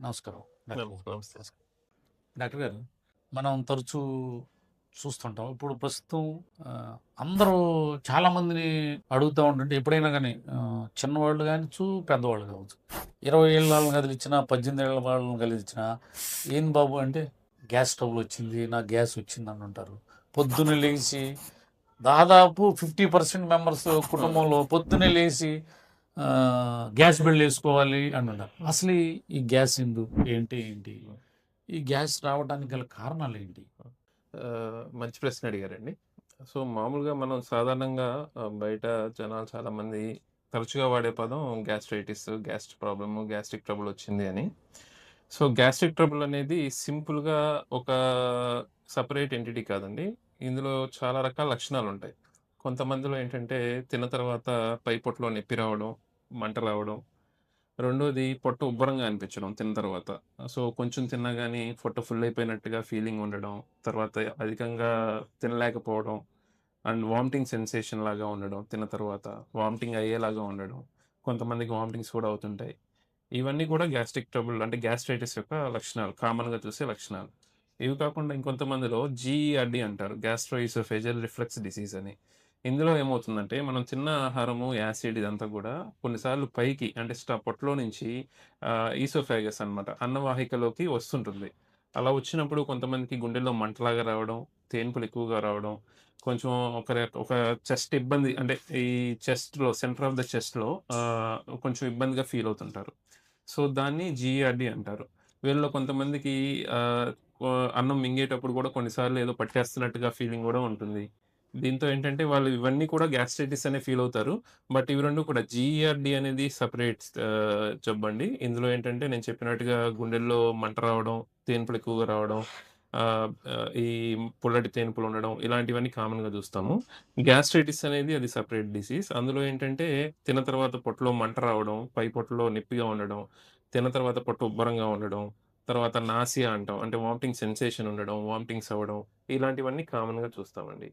నమస్కారం. డాక్టర్. గారు. మనం తరచూ చూస్తుంటాం. ఇప్పుడు ప్రస్తుతం అందరూ చాలా మందిని అడుగుతూ ఉంటుంటే ఎప్పుడైనా కానీ చిన్నవాళ్ళు కానిచ్చు పెద్దవాళ్ళు కావచ్చు. ఇరవై ఏళ్ళ వాళ్ళని కదిలించిన పద్దెనిమిది ఏళ్ళ వాళ్ళని కదిలించిన ఏం బాబు అంటే గ్యాస్ ట్రబుల్ వచ్చింది నా గ్యాస్ వచ్చింది అని అంటారు. పొద్దున్న లేచి దాదాపు ఫిఫ్టీ పర్సెంట్ మెంబర్స్ కుటుంబంలో పొద్దున్నే లేచి గ్యాస్ బిల్ వేసుకోవాలి అని అన్నారు అసలు ఈ- గ్యాస్ ఎందు ఏంటి ఏంటి? ఈ గ్యాస్ రావడానికి గల కారణాలు ఏంటి? మంచి ప్రశ్న అడిగారండి. సో మామూలుగా మనం సాధారణంగా బయట జనాలు చాలామంది తరచుగా వాడే పదం gastritis gastric problem gastric trouble వచ్చింది అని. సో గ్యాస్ట్రిక్ ట్రబుల్ అనేది సింపుల్గా ఒక సపరేట్ ఎంటిటీ కాదండి. ఇందులో చాలా రకాల లక్షణాలు ఉంటాయి కొంతమందిలో ఏంటంటే తిన్న తర్వాత పై పొట్లో నొప్పి రావడం మంట రావడం. రెండోది పొట్ట ఉబ్బరంగా అనిపించడం తిన్న తర్వాత. సో కొంచెం తిన్నా కానీ పొట్ట ఫుల్ అయిపోయినట్టుగా ఫీలింగ్ ఉండడం. తర్వాత అధికంగా తినలేకపోవడం. అండ్ వామిటింగ్ సెన్సేషన్ లాగా ఉండడం తిన్న తర్వాత. వామిటింగ్ అయ్యేలాగా ఉండడం. కొంతమందికి వామిటింగ్స్ కూడా అవుతుంటాయి. ఇవన్నీ కూడా గ్యాస్ట్రిక్ ట్రబుల్ అంటే గ్యాస్ట్రైటిస్ యొక్క లక్షణాలు. కామన్గా చూసే లక్షణాలు. ఇవి కాకుండా ఇంకొంతమందిలో జీఈఆర్డి అంటారు. గ్యాస్ట్రోఇసోఫేజల్ రిఫ్లెక్స్ డిసీజ్ అని. ఇందులో ఏమవుతుందంటే మనం తిన్న ఆహారము యాసిడ్ ఇదంతా కూడా కొన్నిసార్లు పైకి అంటే స్ట పొట్టలో నుంచి ఈసోఫాగస్ అన్నమాట అన్నవాహికలోకి వస్తుంటుంది. అలా వచ్చినప్పుడు కొంతమందికి గుండెల్లో మంటలాగా రావడం తేన్పులు ఎక్కువగా రావడం కొంచెం ఒక ఒక చెస్ట్ ఇబ్బంది అంటే ఈ చెస్ట్లో సెంటర్ ఆఫ్ ద చెస్ట్లో కొంచెం ఇబ్బందిగా ఫీల్ అవుతుంటారు. సో దాన్ని జీఆర్డి అంటారు. వీళ్ళలో కొంతమందికి అన్నం మింగేటప్పుడు కూడా కొన్నిసార్లు ఏదో పట్టేస్తున్నట్టుగా ఫీలింగ్ కూడా ఉంటుంది. దీంతో ఏంటంటే వాళ్ళు ఇవన్నీ కూడా గ్యాస్ట్రైటిస్ అనే ఫీల్ అవుతారు. బట్ ఇవి రెండు కూడా జిఈఆర్డి అనేది సపరేట్ చెప్పండి ఇందులో ఏంటంటే నేను చెప్పినట్టుగా గుండెల్లో మంట రావడం తేన్పులు ఎక్కువగా రావడం ఈ పుల్లటి తేనుపులు ఉండడం ఇలాంటివన్నీ కామన్గా చూస్తాము. గ్యాస్ట్రైటిస్ అనేది అది సపరేట్ డిసీజ్. అందులో ఏంటంటే తిన్న తర్వాత పొట్టలో మంట రావడం పై పొట్టలో నొప్పిగా ఉండడం తిన్న తర్వాత పొట్ట ఉబ్బరంగా ఉండడం తర్వాత నాసియా అంటాం. అంటే వామిటింగ్ సెన్సేషన్ ఉండడం వామిటింగ్స్ అవ్వడం ఇలాంటివన్నీ కామన్గా చూస్తామండి.